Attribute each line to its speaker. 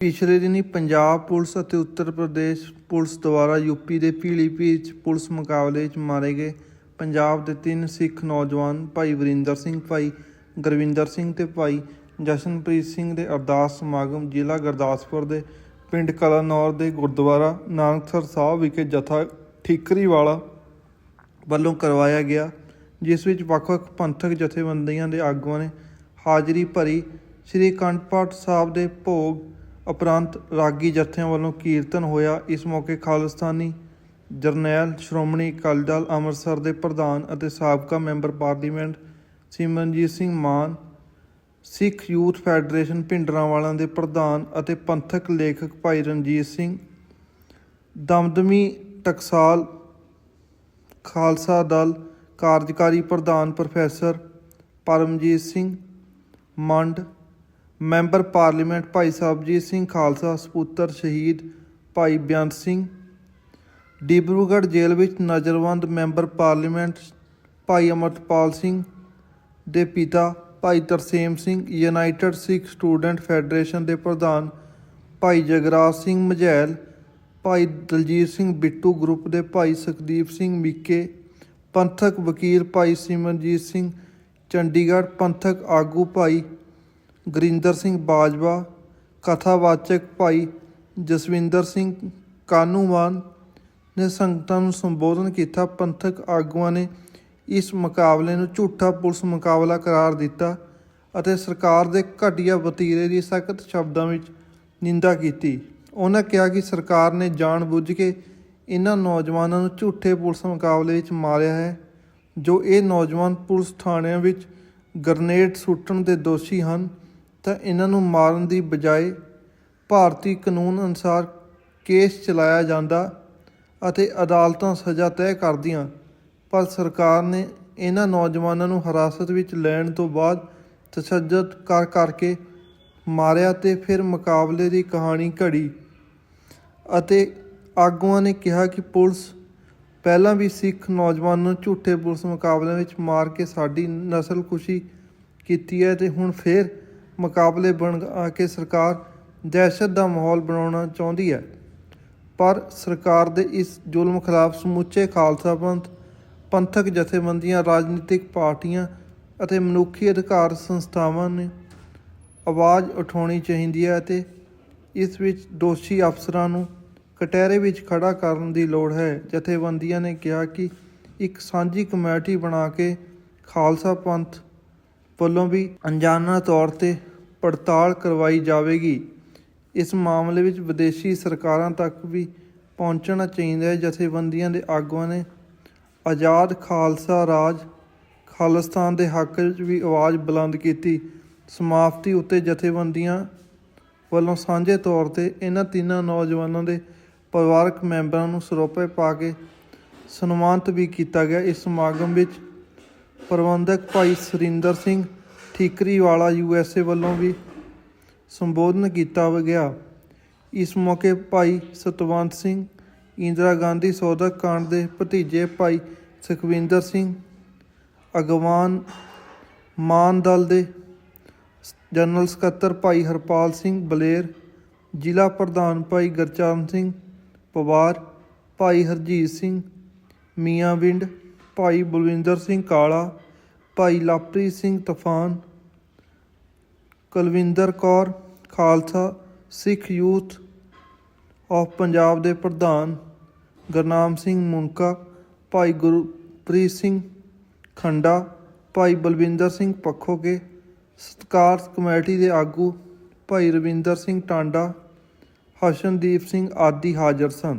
Speaker 1: ਪਿਛਲੇ ਦਿਨੀ ਪੰਜਾਬ ਪੁਲਿਸ ਅਤੇ ਉੱਤਰ ਪ੍ਰਦੇਸ਼ ਪੁਲਿਸ ਦੁਆਰਾ ਯੂਪੀ ਦੇ ਪੀਲੀਭੀਤ 'ਚ ਪੁਲਿਸ ਮੁਕਾਬਲੇ 'ਚ ਮਾਰੇ ਗਏ। ਪੰਜਾਬ ਦੇ ਤਿੰਨ ਸਿੱਖ ਨੌਜਵਾਨ ਭਾਈ ਵਰਿੰਦਰ ਸਿੰਘ, ਭਾਈ ਗੁਰਵਿੰਦਰ ਸਿੰਘ ਤੇ ਭਾਈ ਜਸ਼ਨਪ੍ਰੀਤ ਸਿੰਘ ਦੇ ਅਰਦਾਸ ਸਮਾਗਮ ਜ਼ਿਲ੍ਹਾ ਗੁਰਦਾਸਪੁਰ ਦੇ ਪਿੰਡ ਕਲਾਨੌਰ ਦੇ ਗੁਰਦੁਆਰਾ ਨਾਨਕਸਰ ਸਾਹਿਬ ਵਿਖੇ ਜਥਾ ਠੀਕਰੀ ਵਾਲਾ ਵੱਲੋਂ ਕਰਵਾਇਆ ਗਿਆ, ਜਿਸ ਵਿੱਚ ਵੱਖ-ਵੱਖ ਪੰਥਕ ਜਥੇਬੰਦੀਆਂ ਦੇ ਆਗੂਆਂ ਨੇ ਹਾਜ਼ਰੀ ਭਰੀ। ਸ੍ਰੀ ਅਖੰਡ ਪਾਠ ਸਾਹਿਬ ਦੇ ਭੋਗ ਉਪਰੰਤ ਰਾਗੀ ਜਥਿਆਂ ਵੱਲੋਂ ਕੀਰਤਨ ਹੋਇਆ। ਇਸ ਮੌਕੇ ਖਾਲਿਸਤਾਨੀ ਜਰਨੈਲ ਸ਼੍ਰੋਮਣੀ ਅਕਾਲੀ ਦਲ ਅੰਮ੍ਰਿਤਸਰ ਦੇ ਪ੍ਰਧਾਨ ਅਤੇ ਸਾਬਕਾ member parliament Simranjit Singh Mann, Sikh youth federation Bhindranwala ਦੇ ਪ੍ਰਧਾਨ ਅਤੇ ਪੰਥਕ ਲੇਖਕ ਭਾਈ ਰਣਜੀਤ ਸਿੰਘ, ਦਮਦਮੀ ਟਕਸਾਲ ਖਾਲਸਾ ਦਲ ਕਾਰਜਕਾਰੀ ਪ੍ਰਧਾਨ professor Paramjit Singh Mand member parliament ਭਾਈ ਸਾਹਿਬਜੀਤ ਸਿੰਘ ਖਾਲਸਾ, ਸਪੁੱਤਰ ਸ਼ਹੀਦ ਭਾਈ ਬੇਅੰਤ ਸਿੰਘ। ਡਿਬਰੂਗੜ੍ਹ ਜੇਲ੍ਹ ਵਿੱਚ ਨਜ਼ਰਬੰਦ ਮੈਂਬਰ ਪਾਰਲੀਮੈਂਟ ਭਾਈ ਅਮਰਤਪਾਲ ਸਿੰਘ ਦੇ ਪਿਤਾ Bhai Tarsem Singh, united Sikh student federation ਦੇ ਪ੍ਰਧਾਨ ਭਾਈ ਜਗਰਾਜ ਸਿੰਘ ਮਝੈਲ, ਭਾਈ ਦਲਜੀਤ ਸਿੰਘ ਬਿੱਟੂ ਗਰੁੱਪ ਦੇ ਭਾਈ ਸੁਖਦੀਪ ਸਿੰਘ ਮਿੱਕੇ, ਪੰਥਕ ਵਕੀਲ ਭਾਈ ਸਿਮਰਜੀਤ ਸਿੰਘ ਚੰਡੀਗੜ੍ਹ, ਪੰਥਕ ਆਗੂ ਭਾਈ ਗੁਰਿੰਦਰ ਸਿੰਘ ਬਾਜਵਾ, ਕਥਾਵਾਚਕ ਭਾਈ ਜਸਵਿੰਦਰ ਸਿੰਘ ਕਾਨੂੰਵਾਨ ਨੇ ਸੰਗਤਾਂ ਨੂੰ ਸੰਬੋਧਨ ਕੀਤਾ। ਪੰਥਕ ਆਗੂਆਂ ਨੇ ਇਸ ਮੁਕਾਬਲੇ ਨੂੰ ਝੂਠਾ ਪੁਲਿਸ ਮੁਕਾਬਲਾ ਕਰਾਰ ਦਿੱਤਾ ਅਤੇ ਸਰਕਾਰ ਦੇ ਘਟੀਆ ਵਤੀਰੇ ਦੀ ਸਖਤ ਸ਼ਬਦਾਂ ਵਿੱਚ ਨਿੰਦਾ ਕੀਤੀ। ਉਹਨਾਂ ਕਿਹਾ ਕਿ ਸਰਕਾਰ ਨੇ ਜਾਣਬੁੱਝ ਕੇ ਇਹਨਾਂ ਨੌਜਵਾਨਾਂ ਨੂੰ ਝੂਠੇ ਪੁਲਿਸ ਮੁਕਾਬਲੇ ਵਿੱਚ ਮਾਰਿਆ ਹੈ, ਜੋ ਇਹ ਨੌਜਵਾਨ ਪੁਲਿਸ ਥਾਣਿਆਂ ਵਿੱਚ ਗ੍ਰਨੇਡ ਸੁੱਟਣ ਦੇ ਦੋਸ਼ੀ ਹਨ। ਤਾਂ ਇਹਨਾਂ ਨੂੰ ਮਾਰਨ ਦੀ ਬਜਾਏ ਭਾਰਤੀ ਕਾਨੂੰਨ ਅਨੁਸਾਰ ਕੇਸ ਚਲਾਇਆ ਜਾਂਦਾ ਅਤੇ ਅਦਾਲਤਾਂ ਸਜ਼ਾ ਤੈਅ ਕਰਦੀਆਂ। ਪਰ ਸਰਕਾਰ ਨੇ ਇਹਨਾਂ ਨੌਜਵਾਨਾਂ ਨੂੰ ਹਿਰਾਸਤ ਵਿੱਚ ਲੈਣ ਤੋਂ ਬਾਅਦ ਤਸੱਜਦ ਕਰ ਕਰਕੇ ਮਾਰਿਆ ਤੇ ਫਿਰ ਮੁਕਾਬਲੇ ਦੀ ਕਹਾਣੀ ਘੜੀ ਅਤੇ ਆਗੂਆਂ ਨੇ ਕਿਹਾ ਕਿ ਪੁਲਿਸ ਪਹਿਲਾਂ ਵੀ ਸਿੱਖ ਨੌਜਵਾਨ ਨੂੰ ਝੂਠੇ ਪੁਲਿਸ ਮੁਕਾਬਲਿਆਂ ਵਿੱਚ ਮਾਰ ਕੇ ਸਾਡੀ ਨਸਲ ਖੁਸ਼ੀ ਕੀਤੀ ਹੈ ਤੇ ਹੁਣ ਫਿਰ ਮੁਕਾਬਲੇ ਬਣ ਆ ਕੇ ਸਰਕਾਰ ਦਹਿਸ਼ਤ ਦਾ ਮਾਹੌਲ ਬਣਾਉਣਾ ਚਾਹੁੰਦੀ ਹੈ। ਪਰ ਸਰਕਾਰ ਦੇ ਇਸ ਜ਼ੁਲਮ ਖਿਲਾਫ ਸਮੁੱਚੇ ਖਾਲਸਾ ਪੰਥ, ਪੰਥਕ ਜਥੇਬੰਦੀਆਂ, ਰਾਜਨੀਤਿਕ ਪਾਰਟੀਆਂ ਅਤੇ ਮਨੁੱਖੀ ਅਧਿਕਾਰ ਸੰਸਥਾਵਾਂ ਨੇ ਆਵਾਜ਼ ਉਠਾਉਣੀ ਚਾਹੀਦੀ ਹੈ ਅਤੇ ਇਸ ਵਿੱਚ ਦੋਸ਼ੀ ਅਫਸਰਾਂ ਨੂੰ ਕਟਹਿਰੇ ਵਿੱਚ ਖੜਾ ਕਰਨ ਦੀ ਲੋੜ ਹੈ। ਜਥੇਬੰਦੀਆਂ ਨੇ ਕਿਹਾ ਕਿ ਇੱਕ ਸਾਂਝੀ ਕਮੇਟੀ ਬਣਾ ਕੇ ਖਾਲਸਾ ਪੰਥ ਵੱਲੋਂ ਵੀ ਅਣਜਾਣਾ ਤੌਰ ਤੇ ਪੜਤਾਲ ਕਰਵਾਈ ਜਾਵੇਗੀ। ਇਸ ਮਾਮਲੇ ਵਿੱਚ ਵਿਦੇਸ਼ੀ ਸਰਕਾਰਾਂ ਤੱਕ ਵੀ ਪਹੁੰਚਣਾ ਚਾਹੀਦਾ ਹੈ। ਜਥੇਬੰਦੀਆਂ ਦੇ ਆਗੂਆਂ ਨੇ ਆਜ਼ਾਦ ਖਾਲਸਾ ਰਾਜ ਖਾਲਿਸਤਾਨ ਦੇ ਹੱਕ ਵਿੱਚ ਵੀ ਆਵਾਜ਼ ਬੁਲੰਦ ਕੀਤੀ। ਸਮਾਪਤੀ ਉੱਤੇ ਜਥੇਬੰਦੀਆਂ ਵੱਲੋਂ ਸਾਂਝੇ ਤੌਰ ਤੇ ਇਹਨਾਂ ਤਿੰਨਾਂ ਨੌਜਵਾਨਾਂ ਦੇ ਪਰਿਵਾਰਕ ਮੈਂਬਰਾਂ ਨੂੰ ਸਰੋਪੇ ਪਾ ਕੇ ਸਨਮਾਨਿਤ ਵੀ ਕੀਤਾ ਗਿਆ। ਇਸ ਸਮਾਗਮ ਵਿੱਚ ਪ੍ਰਬੰਧਕ ਭਾਈ ਸੁਰਿੰਦਰ ਸਿੰਘ ਠੀਕਰੀ ਵਾਲਾ ਯੂਐਸਏ ਵੱਲੋਂ ਵੀ ਸੰਬੋਧਨ ਕੀਤਾ ਗਿਆ। ਇਸ ਮੌਕੇ ਭਾਈ ਸਤਵੰਤ ਸਿੰਘ, ਇੰਦਰਾ ਗਾਂਧੀ ਸੋਦਕ ਕਾਂਡ ਦੇ ਭਤੀਜੇ ਭਾਈ ਸੁਖਵਿੰਦਰ ਸਿੰਘ, ਅਗਵਾਨ ਮਾਨ ਦਲ ਦੇ ਜਨਰਲ ਸਕੱਤਰ ਭਾਈ ਹਰਪਾਲ ਸਿੰਘ ਬਲੇਰ, ਜ਼ਿਲ੍ਹਾ ਪ੍ਰਧਾਨ ਭਾਈ ਗੁਰਚਰਨ ਸਿੰਘ ਪਵਾਰ, ਭਾਈ ਹਰਜੀਤ ਸਿੰਘ ਮੀਆਂਵਿੰਡ ਭਾਈ ਬਲਵਿੰਦਰ ਸਿੰਘ ਕਾਲਾ, ਭਾਈ ਲਵਪ੍ਰੀਤ ਸਿੰਘ ਤੂਫਾਨ, ਕੁਲਵਿੰਦਰ ਕੌਰ ਖਾਲਸਾ, ਸਿੱਖ ਯੂਥ ਆਫ ਪੰਜਾਬ ਦੇ ਪ੍ਰਧਾਨ ਗੁਰਨਾਮ ਸਿੰਘ ਮੁਨਕਾ, ਭਾਈ ਗੁਰਪ੍ਰੀਤ ਸਿੰਘ ਖੰਡਾ, ਭਾਈ ਬਲਵਿੰਦਰ ਸਿੰਘ ਪੱਖੋਕੇ ਸਤਕਾਰ ਕਮੇਟੀ ਦੇ ਆਗੂ ਭਾਈ ਰਵਿੰਦਰ ਸਿੰਘ ਟਾਂਡਾ ਹਸ਼ਨਦੀਪ ਸਿੰਘ ਆਦਿ ਹਾਜ਼ਰ ਸਨ।